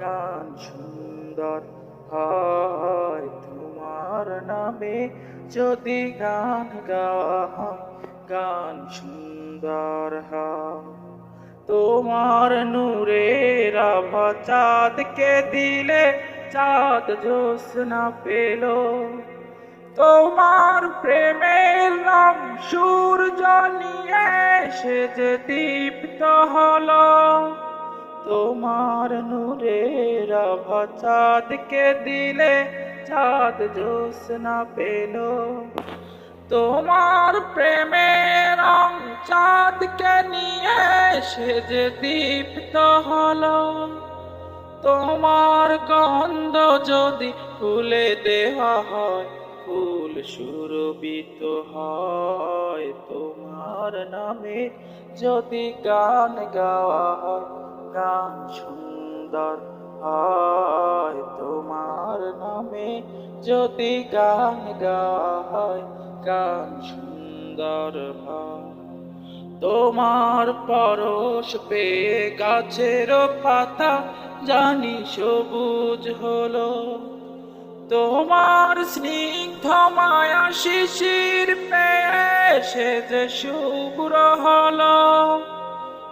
গান সুন্দর হয় তোমার নামে। যদি গান হয় গান সুন্দর হয়। তোমার নূরের আভা চাঁদকে দিলে, চাঁদ জোসনা পেল। তোমার প্রেমের নাম সূর্য নিয়ে সে যে দীপ্ত হলো। তোমার নূরের আভা চাঁদকে দিলে চাঁদ জোসনা পেল। তোমার প্রেমের রং চাঁদকে নিয়ে সে যে দীপ্ত হলো। তোমার গন্ধ যদি ফুলে দেওয়া হয়, ফুল সুরবিত হয়। তোমার নামে যদি গান গাওয়া হয় গান সুন্দর হয়। তোমার নামে যদি গান হয় গান সুন্দর তোমার পরশ পেয়ে গাছের পাতা, জানি সবুজ হলো। তোমার স্নিগ্ধ মায়া শিশির পেয়ে সে যে শুভ্র হলো।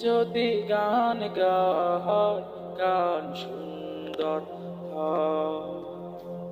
যদি গান হয় গান সুন্দর হয়।